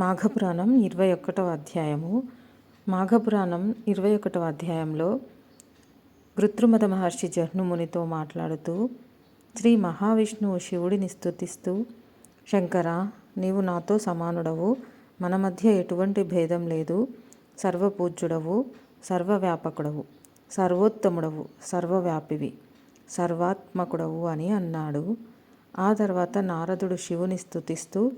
మాఘపురాణం ఇరవై ఒకటవ అధ్యాయము. మాఘపురాణం ఇరవై ఒకటవ అధ్యాయంలో గృత్రుమద మహర్షి జహ్నుమునితో మాట్లాడుతూ శ్రీ మహావిష్ణువు శివుడిని స్థుతిస్తూ శంకర నీవు నాతో సమానుడవు. మన మధ్య ఎటువంటి భేదం లేదు. సర్వపూజ్యుడవు సర్వవ్యాపకుడవు. సర్వోత్తముడవు సర్వవ్యాపివి. సర్వాత్మకుడవు అని అన్నాడు. ఆ తర్వాత నారదుడు శివుని స్తుతిస్తూ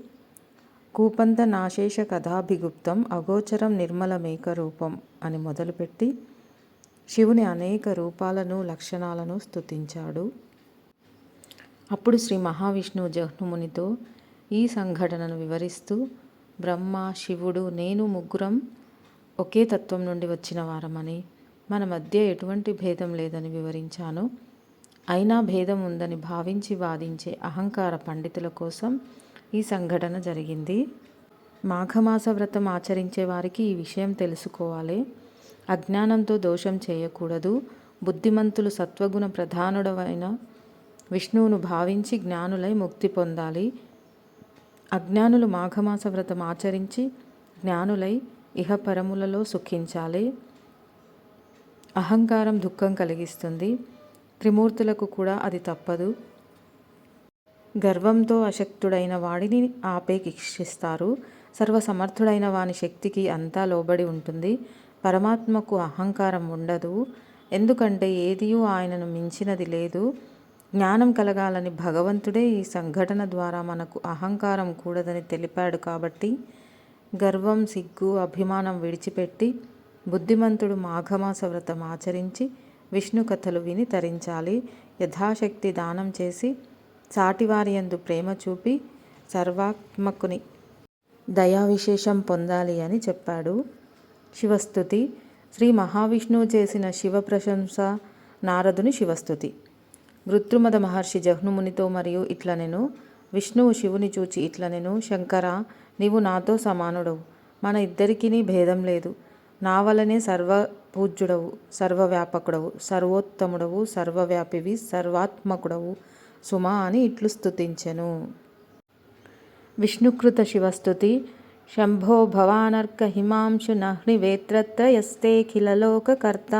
కూపంత నాశేష కథాభిగుప్తం అగోచరం నిర్మలమేక రూపం అని మొదలుపెట్టి శివుని అనేక రూపాలను లక్షణాలను స్తుతించాడు. అప్పుడు శ్రీ మహావిష్ణువు జహ్నుమునితో ఈ సంఘటనను వివరిస్తూ బ్రహ్మ శివుడు నేను ముగ్గురం ఒకే తత్వం నుండి వచ్చిన వారమని మన మధ్య ఎటువంటి భేదం లేదని వివరించాను. అయినా భేదం ఉందని భావించి వాదించే అహంకార పండితుల కోసం ఈ సంఘటన జరిగింది. మాఘమాస వ్రతం ఆచరించే వారికి ఈ విషయం తెలుసుకోవాలి. అజ్ఞానంతో దోషం చేయకూడదు. బుద్ధిమంతులు సత్వగుణ ప్రధానుడమైన విష్ణువును భావించి జ్ఞానులై ముక్తి పొందాలి. అజ్ఞానులు మాఘమాస వ్రతం ఆచరించి జ్ఞానులై ఇహపరములలో సుఖించాలి. అహంకారం దుఃఖం కలిగిస్తుంది. త్రిమూర్తులకు కూడా అది తప్పదు. గర్వంతో అశక్తుడైన వాడిని ఆపేక్షిస్తారు సర్వసమర్థుడైన వాని శక్తికి అంతా లోబడి ఉంటుంది. పరమాత్మకు అహంకారం ఉండదు. ఎందుకంటే ఏదియూ ఆయనను మించినది లేదు. జ్ఞానం కలగాలని భగవంతుడే ఈ సంఘటన ద్వారా మనకు అహంకారం కూడదని తెలిపాడు కాబట్టి గర్వం సిగ్గు అభిమానం విడిచిపెట్టి బుద్ధిమంతుడు మాఘమాస వ్రతం ఆచరించి విష్ణు కథలు విని తరించాలి. యథాశక్తి దానం చేసి సాటివారి యందు ప్రేమ చూపి సర్వాత్మకుని దయా విశేషం పొందాలి అని చెప్పాడు. శివస్థుతి. శ్రీ మహావిష్ణువు చేసిన శివ ప్రశంస నారదుని శివస్థుతి. వృత్రుమద మహర్షి జహ్నుమునితో మరియు ఇట్లనెను విష్ణువు శివుని చూచి ఇట్లనెను శంకర నీవు నాతో సమానుడవు. మన ఇద్దరికీ భేదం లేదు. నా వలనే సర్వ పూజ్యుడవు సర్వవ్యాపకుడవు సర్వోత్తముడవు సర్వవ్యాపివి సర్వాత్మకుడవు. సుమా అని ఇట్లు స్థుతించెను విష్ణుకృత శివస్థుతి శంభో భవానర్క హిమాంశు నహ్నివేత్రత్రయస్తేఖిలలోకకర్త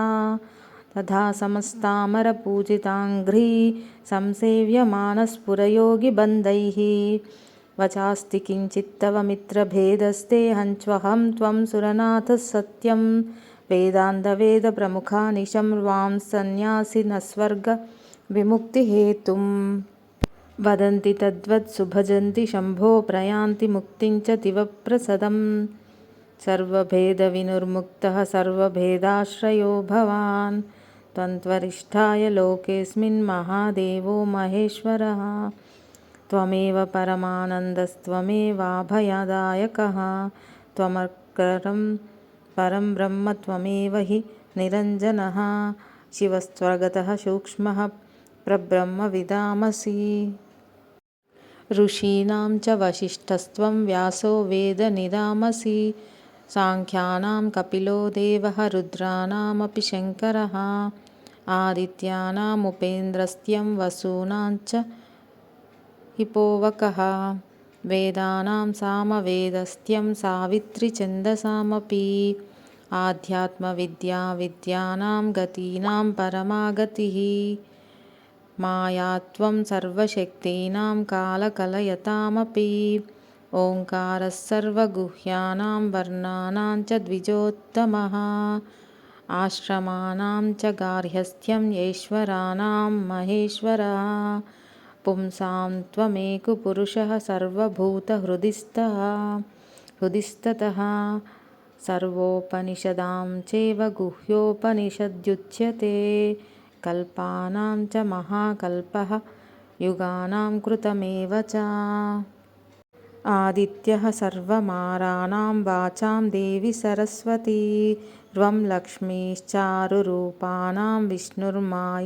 తథా సమస్తామర పూజితాంఘ్రీ సంసేవ్యమానస్ఫురయోగిబంధైः వచాస్తి కించిత్తవ మిత్రభేదస్తే హంచ్వహం త్వం సురనాథ సత్యం. వేదాంతవేద ప్రముఖానిశం వాం సన్యాసిన స్వర్గ विमुक्तिहेतुं वदन्ति तद्वत्सुभजन्ति शम्भो प्रयान्ति मुक्तिं च दिवप्रसदं सर्वभेदविनुर्मुक्तः सर्वभेदाश्रयो भवान्। त्वन्त्वरिष्ठाय लोकेऽस्मिन् महादेवो महेश्वरः। त्वमेव परमानन्दस्त्वमेवाभयदायकः। त्वमर्करं परं ब्रह्म त्वमेव हि निरञ्जनः। शिवस्त्वगतः सूक्ष्मः ప్రబ్రహ్మ విదామసి ఋషీణాం చ వశిష్ఠస్త్వం వ్యాసో వేద నిదామసి సాంఖ్యానాం కపిలో దేవ రుద్రాణమపి శంకర ఆదిత్యానాముపేంద్రస్త్యం వసూనాంచ హిపోవకః వేదానాం సామవేదస్త్యం సావిత్రి ఛందసామపి ఆధ్యాత్మవిద్యా విద్యానాం గతీనాం పరమాగతి मायात्वं सर्वशक्तीनां कालकलयतामपि ओङ्कारः सर्वगुह्यानां वर्णानां च द्विजोत्तमः आश्रमाणां च गार्हस्थ्यं येश्वराणां महेश्वरः पुंसां त्वमेकपुरुषः सर्वभूतहृदिस्थः हृदिस्थतः सर्वोपनिषदां चैव गुह्योपनिषद्युच्यते कल्पानां च महाकल्पः युगानां कृतमेव च आदित्यः सर्वमाराणां वाचां देवि सरस्वती त्वं लक्ष्मीश्चारुरूपाणां विष्णुर्मायाविनामसि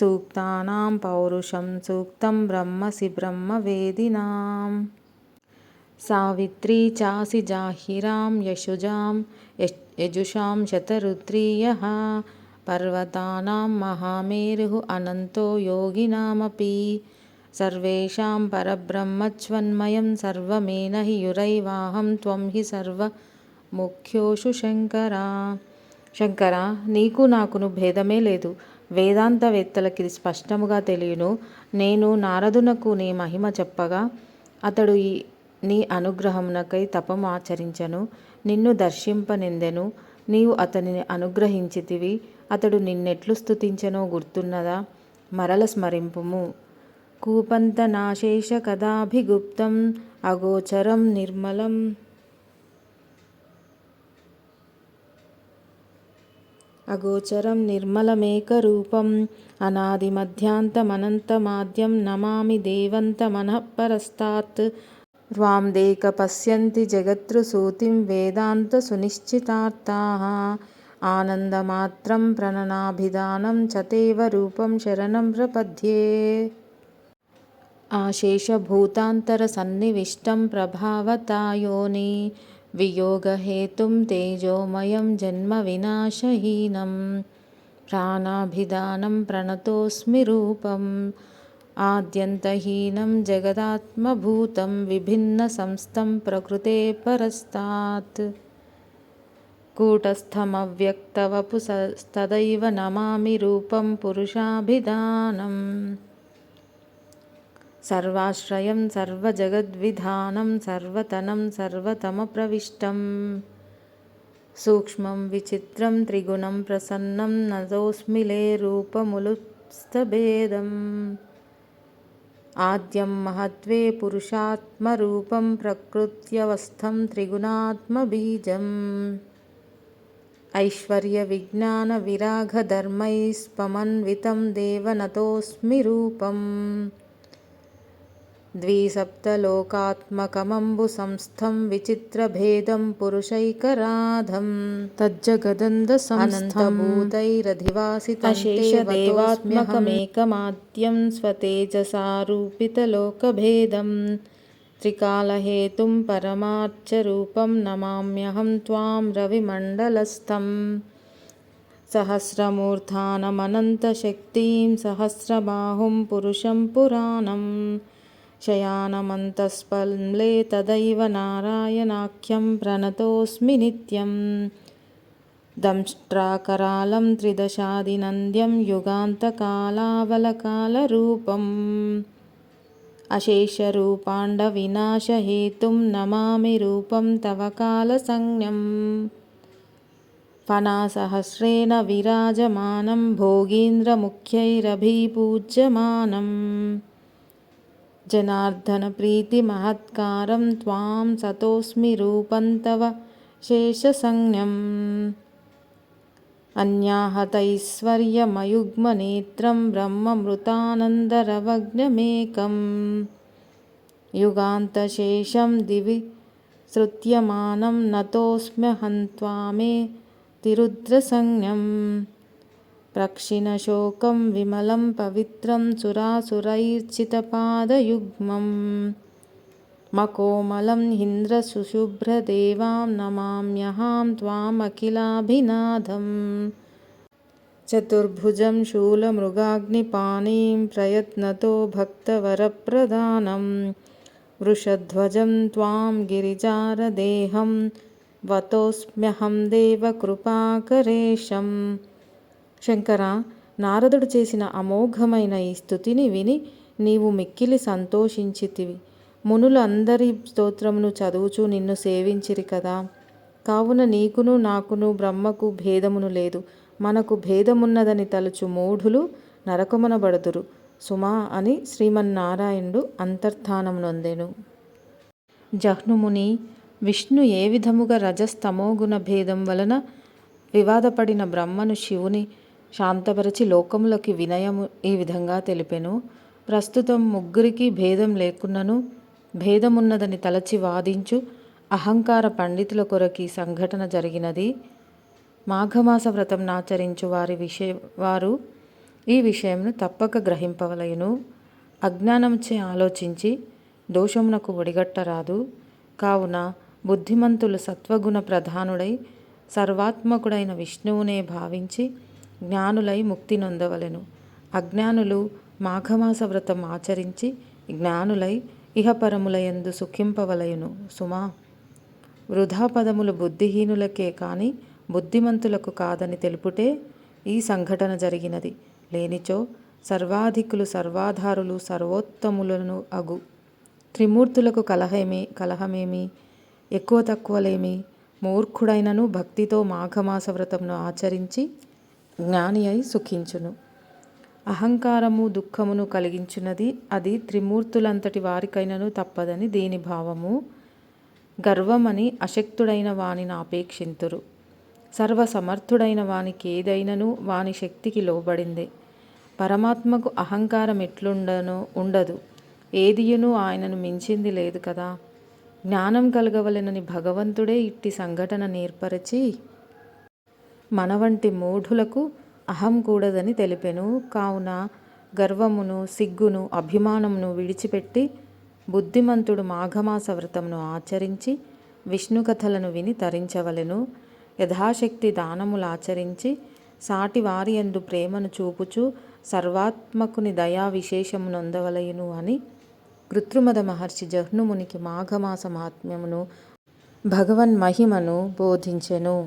सूक्तानां पौरुषं सूक्तं ब्रह्मसि ब्रह्मवेदिनां सावित्री चासि जाहिरां यशुजां यजुषां शतरुद्रीयः पर्वतानां महामेरुः अनन्तो योगिनामपि సర్వేషాం పరబ్రహ్మచ్వన్మయం సర్వమేన హి యురైవాహం త్వం హి సర్వ ముఖ్యోషు శంకర శంకర నీకు నాకును భేదమే లేదు వేదాంతవేత్తలకి స్పష్టముగా తెలియను నేను నారదునకు నీ మహిమ చెప్పగా అతడు ఈ నీ అనుగ్రహమునకై తపము ఆచరించను నిన్ను దర్శింపనిందెను నీవు అతనిని అనుగ్రహించితివి. అతడు నిన్నెట్లు స్తుతించెనో గుర్తున్నదా? మరల స్మరింపుము. కూపంతనాశేష కదాభిగుప్తం అగోచరం నిర్మలం. అగోచరం నిర్మలమేకరూపం అనాదిమధ్యాంతమనంతమాద్యం నమామి దేవంతమనఃపరస్తాత్. త్వాం దేక పశ్యంతి జగత్సూతిం వేదాంతసునిశ్చితార్థాः ఆనందమాత్రం ప్రణనాభిధానం చ తేవ రూపం శరణం ప్రపద్యే ఆశేషభూతాంతరసన్నివిష్టం ప్రభావతాయోని వియోగహేతుం తేజోమయం జన్మవినాశహీనం ప్రాణాభిధానం ప్రణతోస్మి రూపం ఆద్యంతహీనం జగదాత్మభూతం విభిన్నసంస్థం ప్రకృతే పరస్తాత్. కూటస్థమవ్యక్తవపుస్తదైవ నమామి రూపం పురుషాభిధానం. సర్వాశ్రయం సర్వజగద్విధానం సర్వతనం సర్వతమప్రవిష్టం. సూక్ష్మం విచిత్రం త్రిగుణం ప్రసన్నం నతోస్మిలే రూపములుస్తభేదం. ఆద్యం మహత్వే పురుషాత్మరూపం ప్రకృత్యవస్థం త్రిగుణాత్మబీజం. ఐశ్వర్యవిజ్ఞానవిరాగధర్మైస్పమన్వితం దేవనతోస్మి రూపం ద్విసప్తలోకాత్మకమంబు సంస్థం విచిత్రభేదం పురుషైకరాధం తజ్జగదంధసంస్థభూతైరధివాసితశేషదేవాత్మకమేకమాద్యం స్వతేజసారూపితలోకభేదం త్రికాలహేతుం పరమార్చరూపం నమామ్యహం త్వాం రవిమండలస్థం సహస్రమూర్ధానమనంతశక్తిం సహస్రబాహుం పురుషం పురాణం శయానమంతస్పల్లే తదైవ నారాయణాఖ్యం ప్రణతోస్మి నిత్యం దంష్ట్రాకరాళం త్రిదశాదినంద్యం యుగాంతకాలావలకాలరూపం అశేషరూపాండవినాశహేతుం నమామి రూపం తవ కాలసంజ్ఞం ఫనాసహస్రేణ విరాజమానం భోగీంద్రముఖ్యైరభిపూజ్యమానం జనార్దనప్రీతిమహత్కారం త్వాం సతోస్మి రూపం తవ శేషసంజ్ఞం అన్యాహతైశ్వర్యమయుగ్మనేత్రం బ్రహ్మమృతానందరవజ్ఞమేకం యుగాంతశేషం దివి సృత్యమానం నతోస్మ్యహం త్వామే తిరుద్రసంజ్ఞం ప్రక్షిణశోకం విమలం పవిత్రం సురాసురైర్చితపాదయుగ్మం మకోమలం ఇంద్రశుశుభ్రదేవాం నమామ్యహాం త్వామఖిలాభినాథం చతుర్భుజం శూలమృగాగ్నిపాణిం ప్రయత్నతో భక్తవరప్రదానం వృషధ్వజం త్వాం గిరిజారదేహం వతోస్మ్యహం దేవకృపాకరేశం శంకర నారదుడు చేసిన అమోఘమైన ఈ స్థుతిని విని నీవు మిక్కిలి సంతోషించితివి. మునులందరి స్తోత్రమును చదువుచూ నిన్ను సేవించిరి కదా. కావున నీకును నాకును బ్రహ్మకు భేదమును లేదు. మనకు భేదమున్నదని తలుచు మూఢులు నరకమునబడుదురు. సుమా అని శ్రీమన్నారాయణుడు అంతర్ధానమునొందెను జహ్నుముని విష్ణు ఏ విధముగా రజస్తమోగుణ భేదం వలన వివాదపడిన బ్రహ్మను శివుని శాంతపరచి లోకములకి వినయము ఈ విధంగా తెలిపెను. ప్రస్తుతం ముగ్గురికి భేదం లేకున్నను భేదమున్నదని తలచి వాదించు అహంకార పండితుల కొరకి సంఘటన జరిగినది. మాఘమాస వ్రతం నాచరించు వారి విషయ వారు ఈ విషయంను తప్పక గ్రహింపవలయను. అజ్ఞానంచే ఆలోచించి దోషమునకు ఒడిగట్టరాదు. కావున బుద్ధిమంతులు సత్వగుణ ప్రధానుడై సర్వాత్మకుడైన విష్ణువునే భావించి జ్ఞానులై ముక్తి నొందవలెను. అజ్ఞానులు మాఘమాస వ్రతం ఆచరించి జ్ఞానులై ఇహపరములయందు సుఖింపవలయును. సుమా వృధా పదములు బుద్ధిహీనులకే కాని బుద్ధిమంతులకు కాదని తెలుపుటే ఈ సంఘటన జరిగినది. లేనిచో సర్వాధికులు సర్వాధారులు సర్వోత్తములను అగు. త్రిమూర్తులకు కలహమే కలహమేమి? ఎక్కువ తక్కువలేమి? మూర్ఖుడైనను భక్తితో మాఘమాస వ్రతమును ఆచరించి జ్ఞాని అయి సుఖించును. అహంకారము దుఃఖమును కలిగించున్నది అది త్రిమూర్తులంతటి వారికైనను తప్పదని దీని భావము. గర్వమని అశక్తుడైన వానిని ఆపేక్షింతురు సర్వసమర్థుడైన వానికి ఏదైనను వాని శక్తికి లోబడిందే. పరమాత్మకు అహంకారం ఎట్లుండనో ఉండదు. ఏదియును ఆయనను మించింది లేదు కదా. జ్ఞానం కలగవలెనని భగవంతుడే ఇట్టి సంఘటన నేర్పరచి మన వంటి మూఢులకు అహం కూడదని తెలిపెను. కావున గర్వమును సిగ్గును అభిమానమును విడిచిపెట్టి బుద్ధిమంతుడు మాఘమాస వ్రతమును ఆచరించి విష్ణు కథలను విని తరించవలెను. యథాశక్తి దానములు ఆచరించి సాటి వారి యందు ప్రేమను చూపుచు సర్వాత్మకుని దయా విశేషము నొందవలయును అని కృత్రిమద మహర్షి జహ్నుమునికి మాఘమాస మహాత్మ్యమును భగవన్ మహిమను బోధించెను.